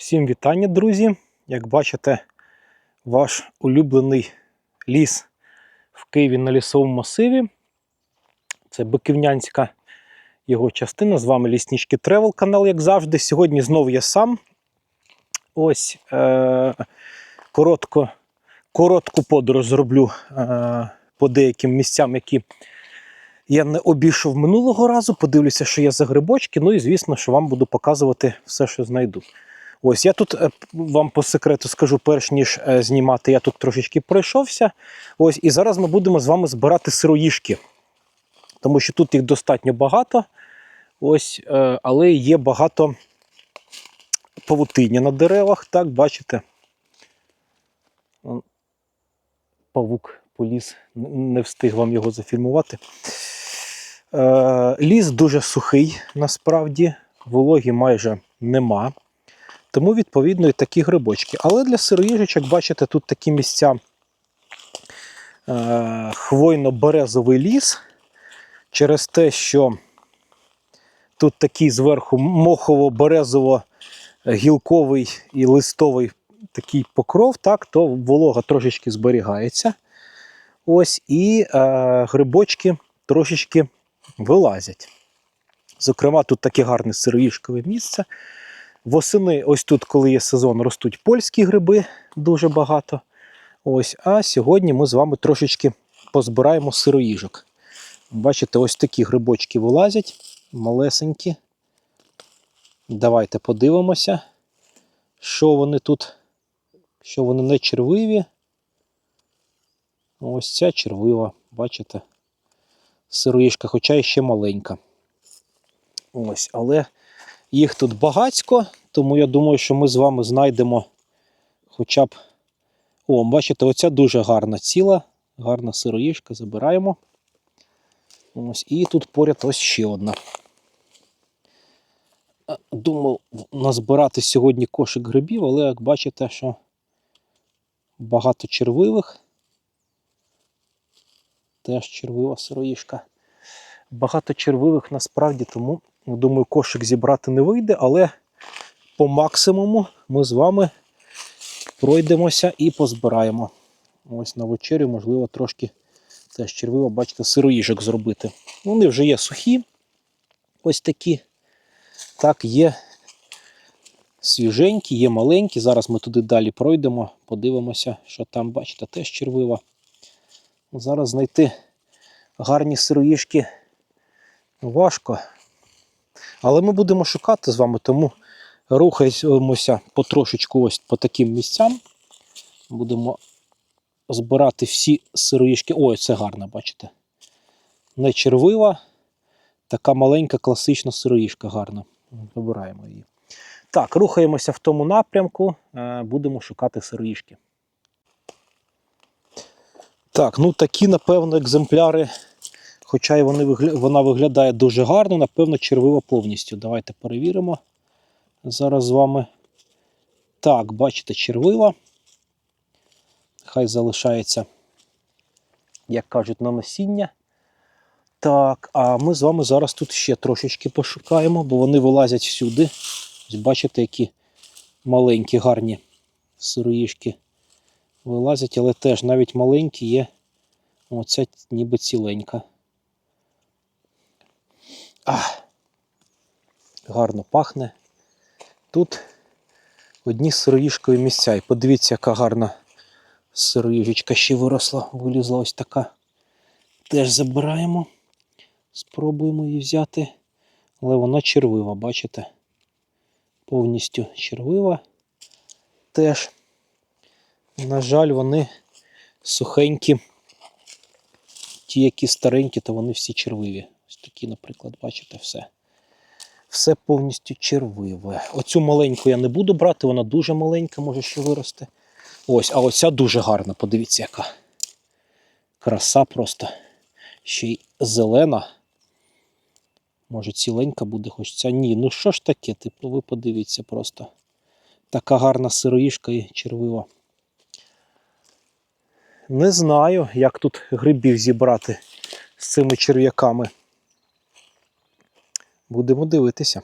Всім вітання, друзі! Як бачите, ваш улюблений ліс в Києві на лісовому масиві. Це Биківнянська його частина. З вами Ліснички Тревел канал, як завжди. Сьогодні знову я сам. Ось е- коротко, коротку подорож зроблю е- по деяким місцям, які я не обійшов минулого разу. Подивлюся, що є за грибочки. Ну і звісно, що вам буду показувати все, що знайду. Ось я тут е, вам по секрету скажу, перш ніж е, знімати, я тут трошечки пройшовся. Ось, і зараз ми будемо з вами збирати сироїшки. Тому що тут їх достатньо багато. Ось, е, але є багато павутиння на деревах. Так, бачите? Павук поліз, не встиг вам його зафільмувати. Ліс дуже сухий, насправді, вологі майже нема. Тому, відповідно, і такі грибочки. Але для сироїжечок, бачите, тут такі місця е, хвойно-березовий ліс. Через те, що тут такий зверху мохово-березово-гілковий і листовий такий покров, так, то волога трошечки зберігається. Ось, і е, грибочки трошечки вилазять. Зокрема, тут таке гарне сироїшкове місце. Восени, ось тут, коли є сезон, ростуть польські гриби дуже багато. Ось, а сьогодні ми з вами трошечки позбираємо сироїжок. Бачите, ось такі грибочки вилазять, малесенькі. Давайте подивимося, що вони тут, що вони не червиві. Ось ця червива, бачите? Сироїжка, хоча і ще маленька. Ось, але їх тут багацько, тому я думаю, що ми з вами знайдемо хоча б. О, бачите, оця дуже гарна ціла, гарна сироїжка, забираємо. Ось, і тут поряд ось ще одна. Думав назбирати сьогодні кошик грибів, але як бачите, що багато червивих. Теж червива сироїжка. Багато червивих насправді, тому думаю, кошик зібрати не вийде, але по максимуму ми з вами пройдемося і позбираємо. Ось на вечерю, можливо, трошки теж червиво, бачите, сироїжок зробити. Вони вже є сухі, ось такі. Так, є свіженькі, є маленькі. Зараз ми туди далі пройдемо, подивимося, що там, бачите, теж червива. Зараз знайти гарні сироїжки важко. Але ми будемо шукати з вами, тому рухаємося потрошечку ось по таким місцям. Будемо збирати всі сироїшки. Ой, це гарно, бачите. Не червива, така маленька класична сироїшка гарна. Вибираємо її. Так, рухаємося в тому напрямку, е, будемо шукати сироїшки. Так, ну такі, напевно, екземпляри, хоча й вони, вона виглядає дуже гарно, напевно, червива повністю. Давайте перевіримо зараз з вами. Так, бачите, червива. Хай залишається, як кажуть, на насіння. Так, а ми з вами зараз тут ще трошечки пошукаємо, бо вони вилазять всюди. Ось бачите, які маленькі, гарні сироїшки вилазять, але теж навіть маленькі є. Оця ніби ціленька. Ах, гарно пахне. Тут одні сироїшкові місця. І подивіться, яка гарна сироїжечка ще виросла, вилізла ось така. Теж забираємо. Спробуємо її взяти. Але вона червива, бачите? Повністю червива. Теж. На жаль, вони сухенькі. Ті, які старенькі, то вони всі червиві. Ось такі, наприклад, бачите, все. Все повністю червиве. Оцю маленьку я не буду брати, вона дуже маленька, може ще вирости. Ось, а оця дуже гарна, подивіться, яка. Краса просто. Ще й зелена. Може, ціленька буде, хоч ця. Ні, ну що ж таке, типу, ви подивіться просто. Така гарна сироїшка і червива. Не знаю, як тут грибів зібрати з цими черв'яками. Будемо дивитися.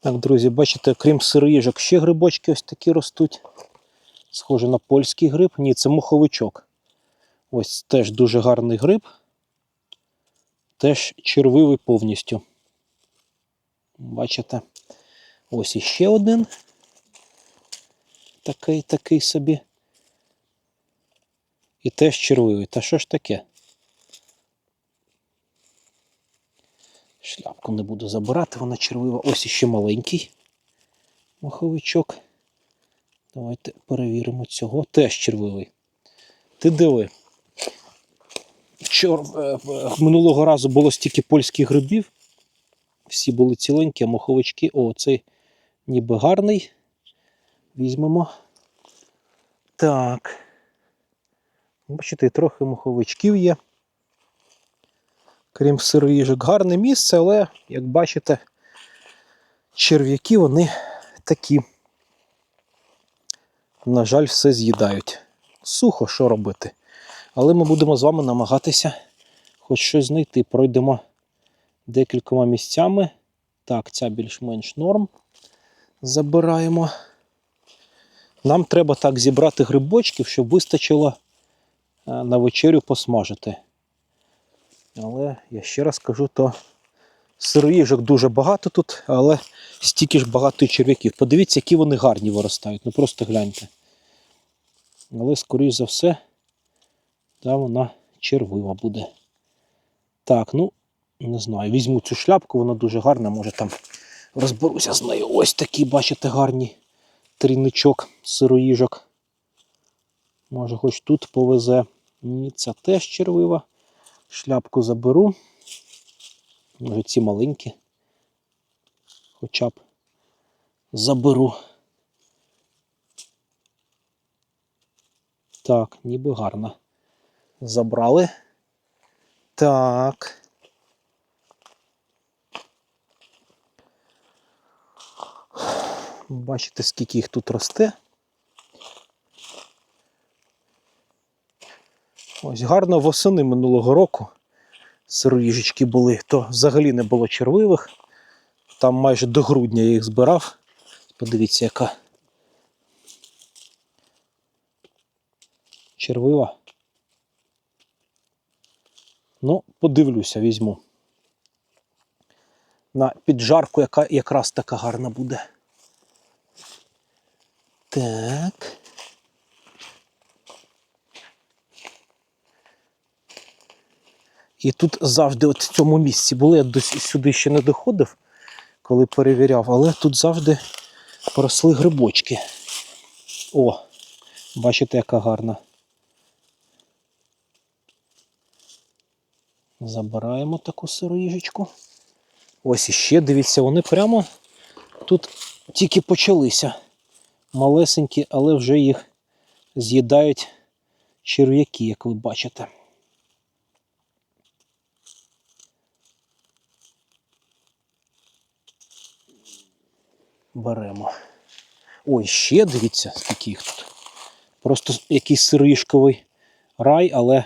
Так, друзі, бачите, крім сироїжок, ще грибочки ось такі ростуть. Схоже на польський гриб. Ні, це муховичок. Ось теж дуже гарний гриб. Теж червивий повністю. Бачите? Ось іще один. Такий, такий собі. І теж червивий. Та що ж таке? Шляпку не буду забирати, вона червива. Ось іще маленький маховичок. Давайте перевіримо цього. Теж червивий. Ти диви. Вчора, е, е, минулого разу було стільки польських грибів. Всі були ціленькі, а маховички. О, цей ніби гарний. Візьмемо. Так. Бачите, трохи маховичків є. Крім сироїжок, гарне місце, але, як бачите, черв'яки вони такі. На жаль, все з'їдають. Сухо, що робити. Але ми будемо з вами намагатися хоч щось знайти. Пройдемо декількома місцями. Так, ця більш-менш норм. Забираємо. Нам треба так зібрати грибочків, щоб вистачило е, на вечерю посмажити. Але я ще раз кажу, то сироїжок дуже багато тут, але стільки ж багато черв'яків. Подивіться, які вони гарні виростають. Ну просто гляньте. Але, скоріш за все, та вона червива буде. Так, ну, не знаю, візьму цю шляпку, вона дуже гарна, може там розберуся з нею. Ось такі, бачите, гарні трійничок сироїжок. Може, хоч тут повезе. Ні, ця теж червива. Шляпку заберу. Може, ці маленькі. Хоча б заберу. Так, ніби гарно. Забрали. Так. Бачите, скільки їх тут росте. Ось гарно восени минулого року сироїжечки були, то взагалі не було червивих. Там майже до грудня я їх збирав. Подивіться, яка червива. Ну, подивлюся, візьму. На піджарку, яка якраз така гарна буде. Так. І тут завжди, от в цьому місці були, я до сюди ще не доходив, коли перевіряв, але тут завжди поросли грибочки. О, бачите, яка гарна. Забираємо таку сироїжечку. Ось іще, дивіться, вони прямо тут тільки почалися. Малесенькі, але вже їх з'їдають черв'яки, як ви бачите. Беремо. Ой, ще дивіться, скільки їх тут. Просто якийсь сиришковий рай, але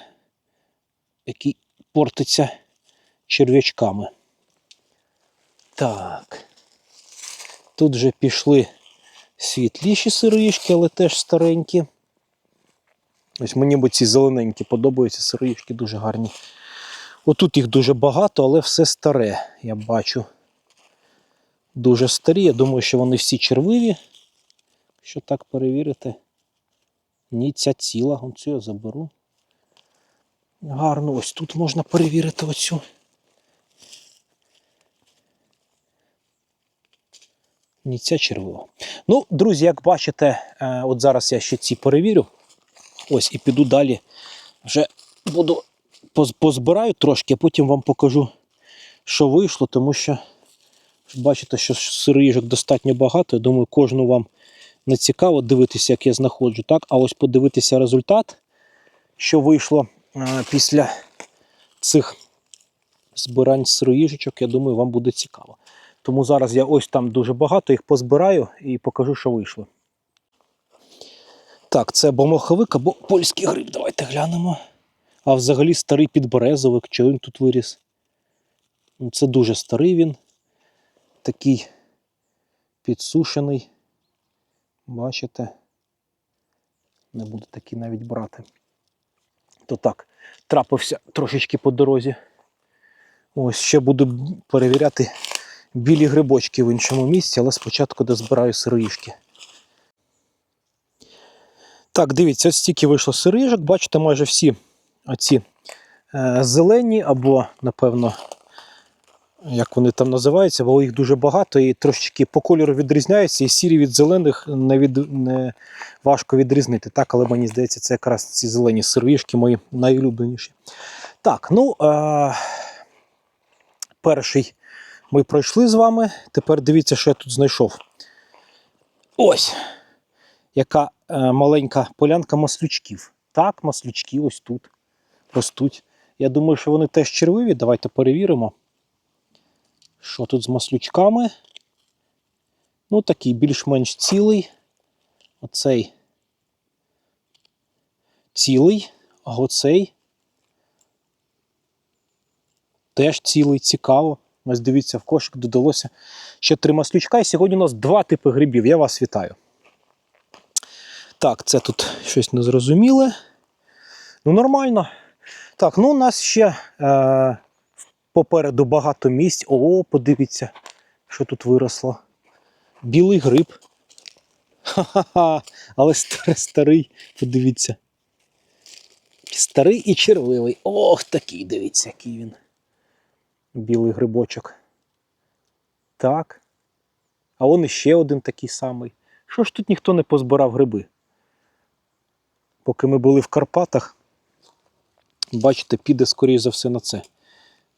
який портиться черв'ячками. Так. Тут вже пішли світліші сироїшки, але теж старенькі. Ось мені бо ці зелененькі подобаються, сироїшки дуже гарні. Отут їх дуже багато, але все старе, я бачу. Дуже старі. Я думаю, що вони всі червиві. Що так перевірити? Ні, ця ціла, оцю я заберу. Гарно, ось тут можна перевірити оцю. Ні, ця червива. Ну, друзі, як бачите, е, от зараз я ще ці перевірю. Ось і піду далі. Вже буду позбираю трошки, а потім вам покажу, що вийшло, тому що бачите, що сироїжок достатньо багато. Я думаю, кожну вам не цікаво дивитися, як я знаходжу. Так? А ось подивитися результат, що вийшло е, після цих збирань сироїжечок, я думаю, вам буде цікаво. Тому зараз я ось там дуже багато їх позбираю і покажу, що вийшло. Так, це або моховик, або польський гриб. Давайте глянемо. А взагалі старий підберезовик, чи він тут виріс. Ну, Це дуже старий він. Такий підсушений. Бачите? Не буду такий навіть брати. То так, трапився трошечки по дорозі. Ось ще буду перевіряти білі грибочки в іншому місці, але спочатку дозбираю сироїшки. Так, дивіться, ось стільки вийшло сироїжок. Бачите, майже всі оці е, зелені або, напевно, як вони там називаються, бо їх дуже багато і трошечки по кольору відрізняються, і сірі від зелених не, від, не важко відрізнити. Так, але мені здається, це якраз ці зелені сироїшки мої найулюбленіші. Так, ну е- перший ми пройшли з вами. Тепер дивіться, що я тут знайшов. Ось яка е, маленька полянка маслючків. Так, маслючки ось тут ростуть. Я думаю, що вони теж червиві. Давайте перевіримо. Що тут з маслючками? Ну, такий більш-менш цілий. Оцей цілий, а оцей теж цілий, цікаво. Ось дивіться, в кошик додалося ще три маслючка. І сьогодні у нас два типи грибів. Я вас вітаю. Так, це тут щось незрозуміле. Ну, нормально. Так, ну у нас ще е, попереду багато місць. О, подивіться, що тут виросло. Білий гриб. Ха-ха-ха, але старий, старий, подивіться. Старий і червивий. Ох, такий, дивіться, який він. Білий грибочок. Так. А он іще один такий самий. Що ж тут ніхто не позбирав гриби? Поки ми були в Карпатах, бачите, піде, скоріш за все, на це.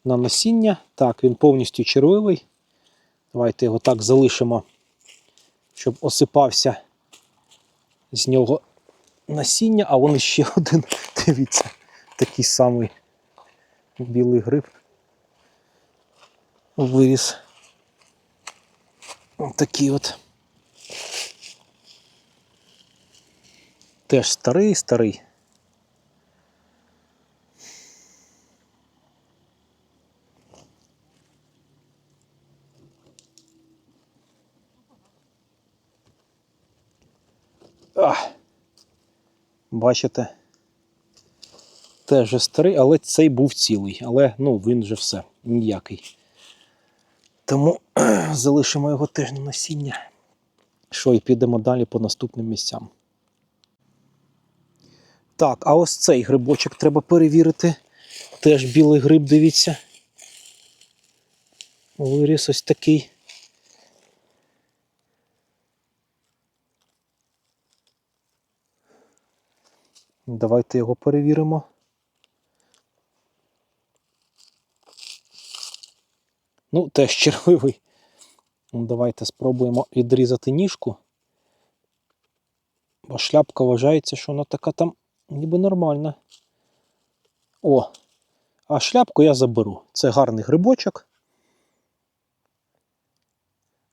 На насіння. Так, він повністю червивий. Давайте його так залишимо, щоб осипався з нього насіння, а вон ще один, дивіться, такий самий білий гриб. Виріс. Ось такий от. Теж старий, старий. Ах. Бачите? Теж старий, але цей був цілий. Але ну, він же все, ніякий. Тому залишимо його теж на насіння. Що, і підемо далі по наступним місцям. Так, а ось цей грибочок треба перевірити. Теж білий гриб, дивіться. Виріс ось такий. Давайте його перевіримо. Ну, теж червивий. Ну, Давайте спробуємо відрізати ніжку. Бо шляпка вважається, що вона така там ніби нормальна. О, а шляпку я заберу. Це гарний грибочок.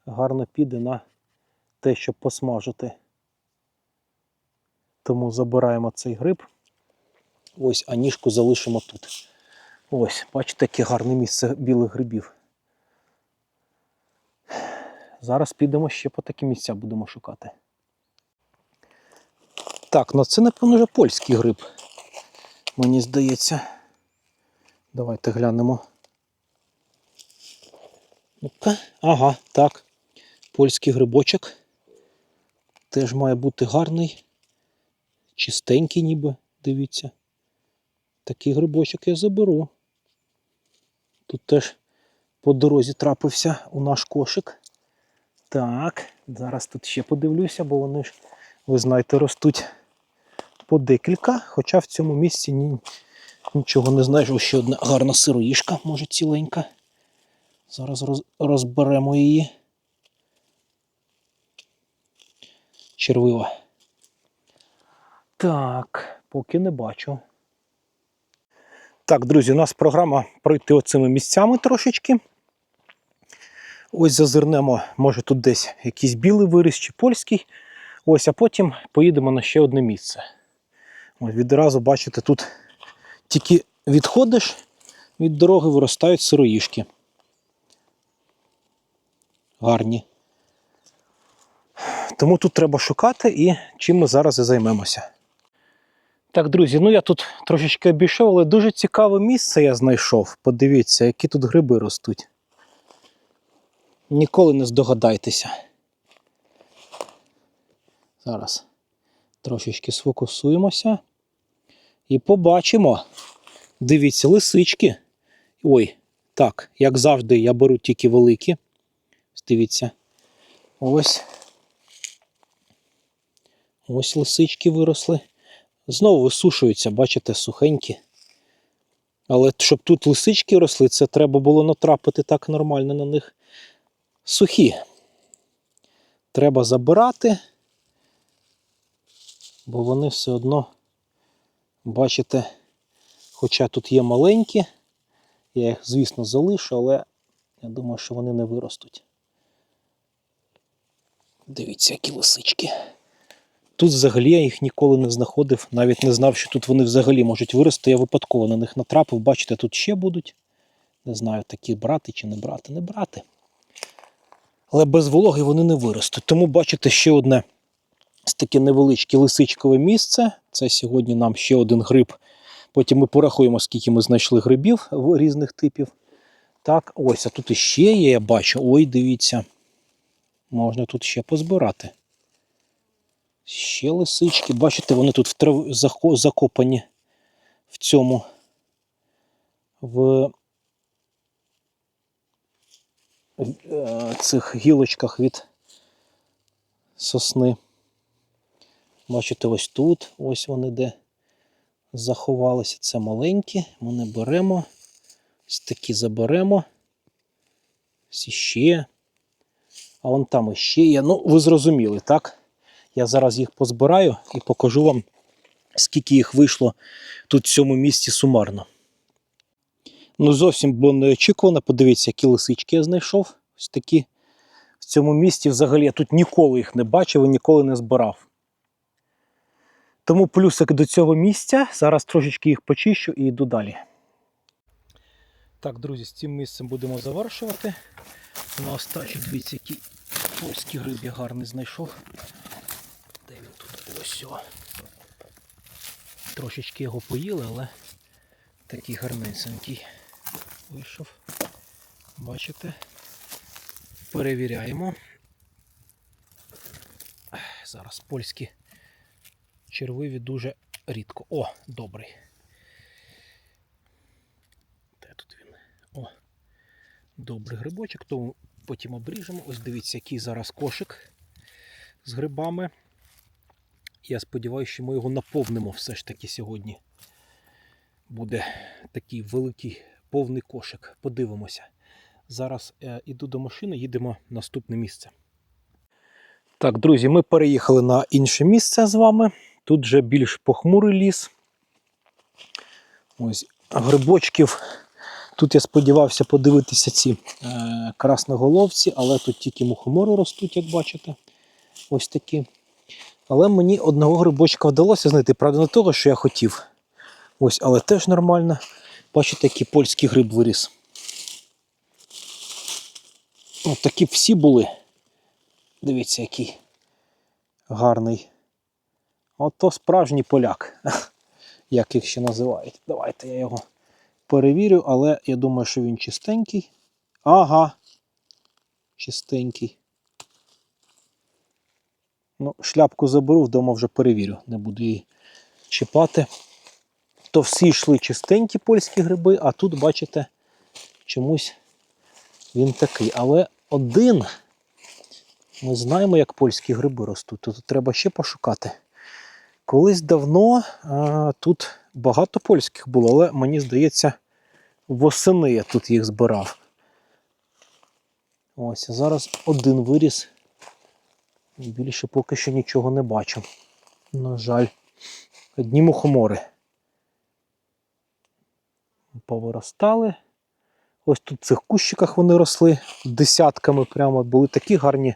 Гарно піде на те, щоб посмажити. Тому забираємо цей гриб. Ось, а ніжку залишимо тут. Ось, бачите, яке гарне місце білих грибів. Зараз підемо ще по такі місця будемо шукати. Так, ну це, напевно, вже польський гриб. Мені здається. Давайте глянемо. Ага, так. Польський грибочок. Теж має бути гарний. Чистенький ніби, дивіться. Такий грибочок я заберу. Тут теж по дорозі трапився у наш кошик. Так, зараз тут ще подивлюся, бо вони ж, ви знаєте, ростуть по декілька, хоча в цьому місці ні, нічого не знайшов. Ще одна гарна сироїшка, може ціленька. Зараз роз, розберемо її. Червива. Так, поки не бачу. Так, друзі, у нас програма пройти оцими місцями трошечки. Ось зазирнемо, може тут десь якийсь білий виріс чи польський. Ось, а потім поїдемо на ще одне місце. Ось відразу бачите, тут тільки відходиш від дороги, виростають сироїшки. Гарні. Тому тут треба шукати і чим ми зараз і займемося. Так, друзі, ну я тут трошечки обійшов, але дуже цікаве місце я знайшов. Подивіться, які тут гриби ростуть. Ніколи не здогадайтеся. Зараз трошечки сфокусуємося і побачимо. Дивіться, лисички. Ой, так, як завжди, я беру тільки великі. Дивіться. Ось. Ось лисички виросли. Знову висушуються, бачите, сухенькі. Але щоб тут лисички росли, це треба було натрапити так нормально на них. Сухі. Треба забирати, бо вони все одно, бачите, хоча тут є маленькі, я їх, звісно, залишу, але я думаю, що вони не виростуть. Дивіться, які лисички. Тут взагалі я їх ніколи не знаходив, навіть не знав, що тут вони взагалі можуть вирости. Я випадково на них натрапив. Бачите, тут ще будуть. Не знаю, такі брати чи не брати, не брати. Але без вологи вони не виростуть. Тому бачите ще одне таке невеличке лисичкове місце. Це сьогодні нам ще один гриб. Потім ми порахуємо, скільки ми знайшли грибів різних типів. Так, ось, а тут іще є, я бачу. Ой, дивіться. Можна тут ще позбирати. Ще лисички. Бачите, вони тут в трав... закопані в цьому. В е, цих гілочках від сосни. Бачите, ось тут, ось вони де заховалися. Це маленькі. Ми не беремо. Ось такі заберемо. Ось іще. А вон там іще є. Ну, ви зрозуміли, так? Я зараз їх позбираю і покажу вам, скільки їх вийшло тут в цьому місці сумарно. Ну, зовсім було неочікувано. Подивіться, які лисички я знайшов. Ось такі. В цьому місці взагалі я тут ніколи їх не бачив і ніколи не збирав. Тому плюсик до цього місця. Зараз трошечки їх почищу і йду далі. Так, друзі, з цим місцем будемо завершувати. На останній дивіться, який польський гриб я гарний знайшов. Ось. Трошечки його поїли, але такий гарненький вийшов. Бачите? Перевіряємо. Зараз польські червиві дуже рідко. О, добрий. Де тут він? О, добрий грибочок, тому потім обріжемо. Ось дивіться, який зараз кошик з грибами. Я сподіваюся, що ми його наповнимо все ж таки сьогодні. Буде такий великий повний кошик. Подивимося. Зараз е, іду до машини, їдемо в наступне місце. Так, друзі, ми переїхали на інше місце з вами. Тут вже більш похмурий ліс. Ось грибочків. Тут я сподівався подивитися ці е, красноголовці, але тут тільки мухомори ростуть, як бачите. Ось такі. Але мені одного грибочка вдалося знайти. Правда, не того, що я хотів. Ось, але теж нормально. Бачите, який польський гриб виріс. Ось такі всі були. Дивіться, який гарний. Ото справжній поляк, як їх ще називають. Давайте я його перевірю, але я думаю, що він чистенький. Ага. Чистенький. Ну, шляпку заберу, вдома вже перевірю, не буду її чіпати. То всі йшли чистенькі польські гриби, а тут, бачите, чомусь він такий. Але один, ми знаємо, як польські гриби ростуть, тут треба ще пошукати. Колись давно а, тут багато польських було, але мені здається, восени я тут їх збирав. Ось, а зараз один виріс. Більше поки що нічого не бачу. На жаль, одні мухомори. Повиростали. Ось тут в цих кущиках вони росли десятками прямо. Були такі гарні,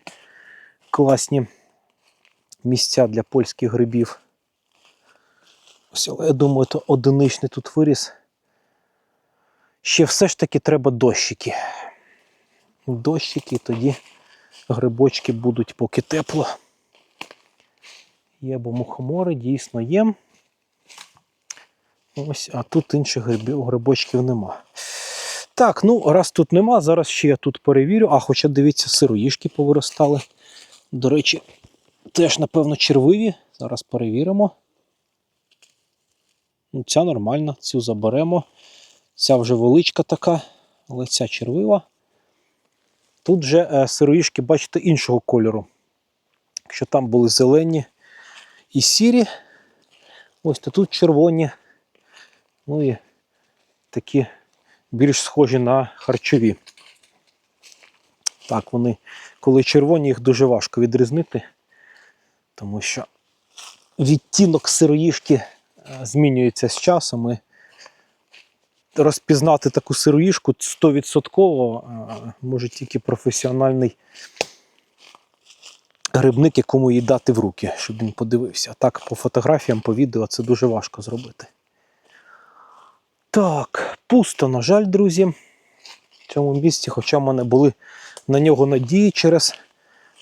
класні місця для польських грибів. Ось, але я думаю, то одиничний тут виріс. Ще все ж таки треба дощики. Дощики, тоді грибочки будуть поки тепло. Є, бо мухомори дійсно є. Ось, а тут інших грибів, грибочків нема. Так, ну раз тут нема, зараз ще я тут перевірю. А, хоча дивіться, сироїшки повиростали. До речі, теж, напевно, червиві. Зараз перевіримо. Ну, ця нормальна, цю заберемо. Ця вже величка така, але ця червива. Тут вже е, сироїшки, бачите, іншого кольору. Якщо там були зелені і сірі, ось то тут червоні. Ну і такі більш схожі на харчові. Так, вони, коли червоні, їх дуже важко відрізнити, тому що відтінок сироїшки е, змінюється з часом. І розпізнати таку сироїшку 100% е, може тільки професіональний грибник, якому її дати в руки, щоб він подивився. Так, по фотографіям, по відео це дуже важко зробити. Так, пусто, на жаль, друзі. В цьому місці, хоча в мене були на нього надії через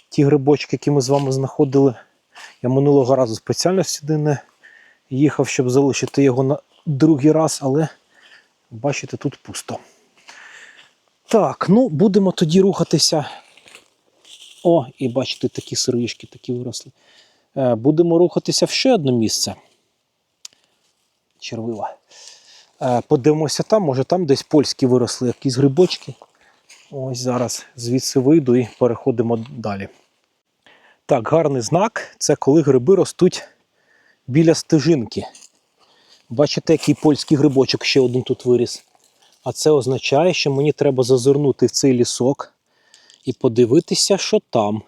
ті грибочки, які ми з вами знаходили. Я минулого разу спеціально сюди не їхав, щоб залишити його на другий раз, але бачите, тут пусто. Так, ну будемо тоді рухатися. О, і бачите, такі сироїшки такі виросли. Е, Будемо рухатися в ще одне місце. Червива. Е, Подивимося там, може там десь польські виросли якісь грибочки. Ось зараз звідси вийду і переходимо далі. Так, гарний знак це коли гриби ростуть біля стежинки. Бачите, який польський грибочок ще один тут виріс. А це означає, що мені треба зазирнути в цей лісок і подивитися, що там.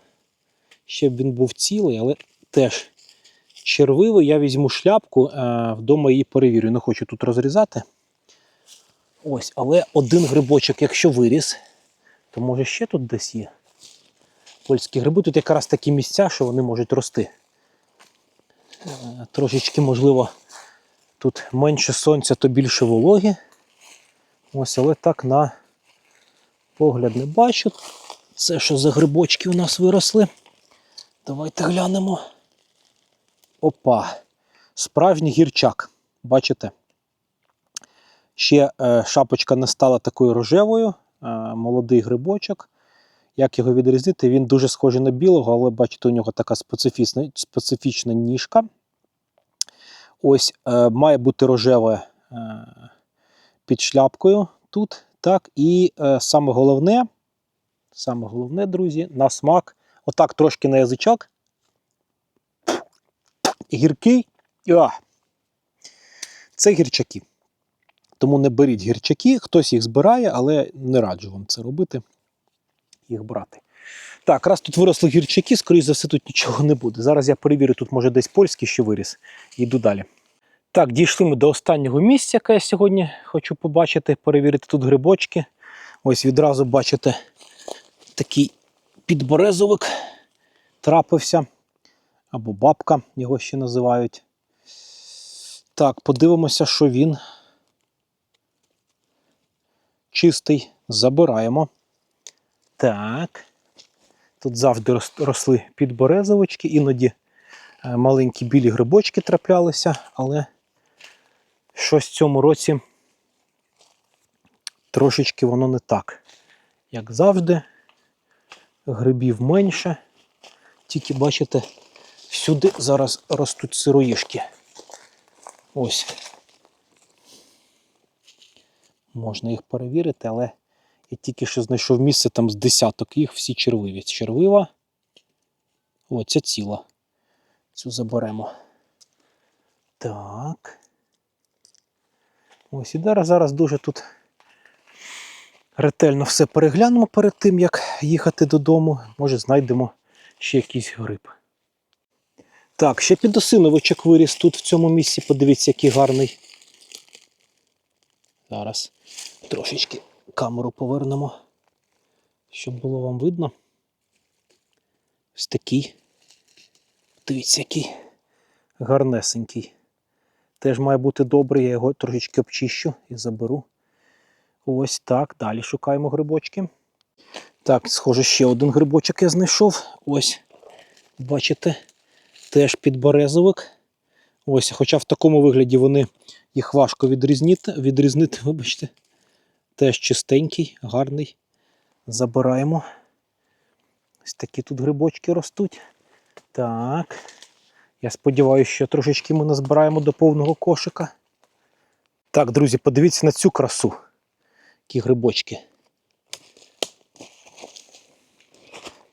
Ще б він був цілий, але теж червивий. Я візьму шляпку, е, вдома її перевірю. Не хочу тут розрізати. Ось, але один грибочок, якщо виріс, то може ще тут десь є. Польські гриби тут якраз такі місця, що вони можуть рости. Е, Трошечки, можливо, тут менше сонця, то більше вологі. Ось, але так на погляд не бачу. Це що за грибочки у нас виросли? Давайте глянемо. Опа! Справжній гірчак. Бачите? Ще е, шапочка не стала такою рожевою, е, молодий грибочок. Як його відрізнити? Він дуже схожий на білого, але бачите, у нього така специфічна, специфічна ніжка. Ось е, має бути рожеве е, під шляпкою тут. Так, і е, саме головне, саме головне, друзі, на смак. Отак трошки на язичок. Гіркий. А, це гірчаки. Тому не беріть гірчаки, хтось їх збирає, але не раджу вам це робити, їх брати. Так, раз тут виросли гірчаки, скоріш за все, тут нічого не буде. Зараз я перевірю, тут може десь польський ще виріс. Йду далі. Так, дійшли ми до останнього місця, яке я сьогодні хочу побачити, перевірити тут грибочки. Ось відразу бачите, такий підберезовик трапився. Або бабка, його ще називають. Так, подивимося, що він чистий. Забираємо. Так. Тут завжди росли підберезовички, іноді е, маленькі білі грибочки траплялися, але щось в цьому році трошечки воно не так. Як завжди, грибів менше. Тільки бачите, всюди зараз ростуть сироїшки. Ось. Можна їх перевірити, але я тільки що знайшов місце там з десяток їх, всі червиві. Червива. О, ця ціла. Цю заберемо. Так. Ось і зараз дуже тут ретельно все переглянемо перед тим, як їхати додому. Може, знайдемо ще якийсь гриб. Так, ще підосиновичок виріс тут в цьому місці. Подивіться, який гарний. Зараз трошечки камеру повернемо, щоб було вам видно. Ось такий. Дивіться, який гарнесенький. Теж має бути добрий, я його трошечки обчищу і заберу. Ось так. Далі шукаємо грибочки. Так, схоже, ще один грибочок я знайшов. Ось, бачите, Теж підберезовик. Ось, хоча в такому вигляді вони їх важко відрізнити, відрізнити, вибачте. Теж чистенький, гарний. Забираємо. Ось такі тут грибочки ростуть. Так. Я сподіваюся, що трошечки ми назбираємо до повного кошика. Так, друзі, подивіться на цю красу. Які грибочки.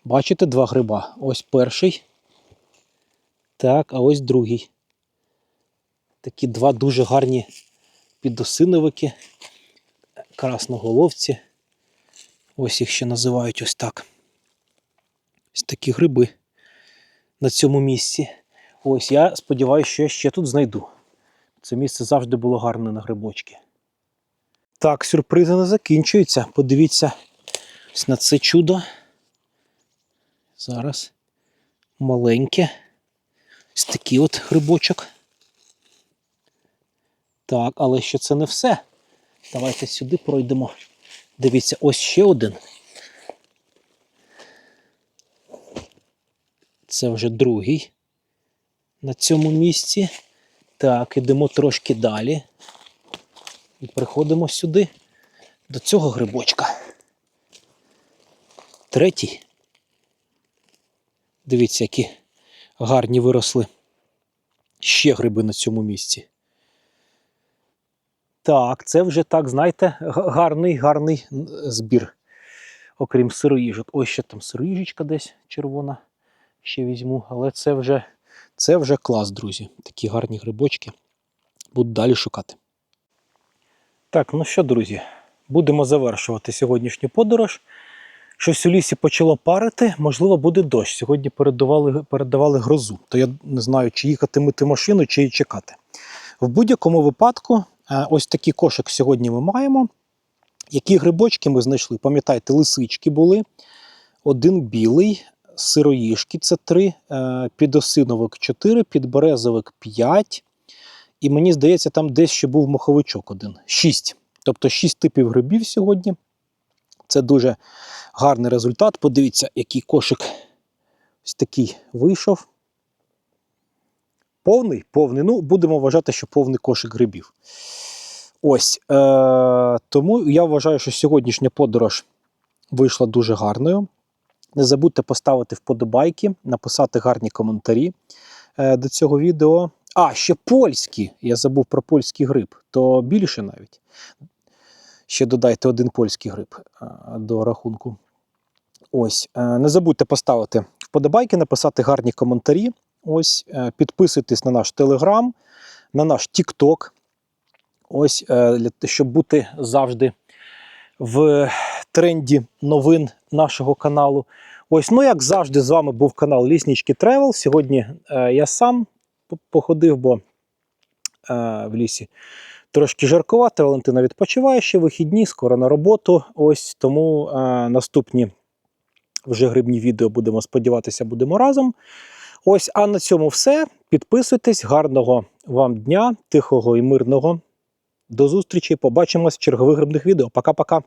Бачите два гриба? Ось перший. Так, а ось другий. Такі два дуже гарні підосиновики, красноголовці. Ось їх ще називають ось так. Ось такі гриби на цьому місці. Ось я сподіваюся, що я ще тут знайду. Це місце завжди було гарне на грибочки. Так, сюрпризи не закінчуються. Подивіться ось на це чудо. Зараз маленьке. Ось такий от грибочок. Так, але ще це не все. Давайте сюди пройдемо. Дивіться, ось ще один. Це вже другий на цьому місці. Так, ідемо трошки далі. І приходимо сюди до цього грибочка. Третій. Дивіться, які гарні виросли ще гриби на цьому місці. Так, це вже так, знаєте, гарний, гарний збір. Окрім сироїжок. Ось ще там сироїжечка десь червона. Ще візьму. Але це вже, це вже клас, друзі. Такі гарні грибочки. Буду далі шукати. Так, ну що, друзі, будемо завершувати сьогоднішню подорож. Щось у лісі почало парити, можливо, буде дощ. Сьогодні передавали, передавали грозу, то я не знаю, чи їхати мити машину, чи чекати. В будь-якому випадку, ось такий кошик сьогодні ми маємо. Які грибочки ми знайшли? Пам'ятаєте, лисички були. Один білий, сироїшки це три, е, підосиновик 4, підберезовик 5. І мені здається, там десь ще був моховичок один. 6. Тобто 6 типів грибів сьогодні. Це дуже гарний результат. Подивіться, який кошик ось такий вийшов. Повний, повний. Ну, будемо вважати, що повний кошик грибів. Ось. Е- тому я вважаю, що сьогоднішня подорож вийшла дуже гарною. Не забудьте поставити вподобайки, написати гарні коментарі е, до цього відео. А, ще польські. Я забув про польський гриб, то більше навіть. Ще додайте один польський гриб е, до рахунку. Ось, е, не забудьте поставити вподобайки, написати гарні коментарі. Ось, е, підписуйтесь на наш телеграм, на наш Тікток. Ось, е, щоб бути завжди в тренді новин нашого каналу. Ось, ну як завжди, з вами був канал Ліснічки Тревел. Сьогодні е, я сам походив, бо в лісі трошки жаркувато. Валентина відпочиває ще вихідні, скоро на роботу. Ось тому наступні вже грибні відео будемо сподіватися, будемо разом. Ось, а на цьому все. Підписуйтесь, гарного вам дня, тихого і мирного. До зустрічі. Побачимось в чергових грибних відео. Пока-пока.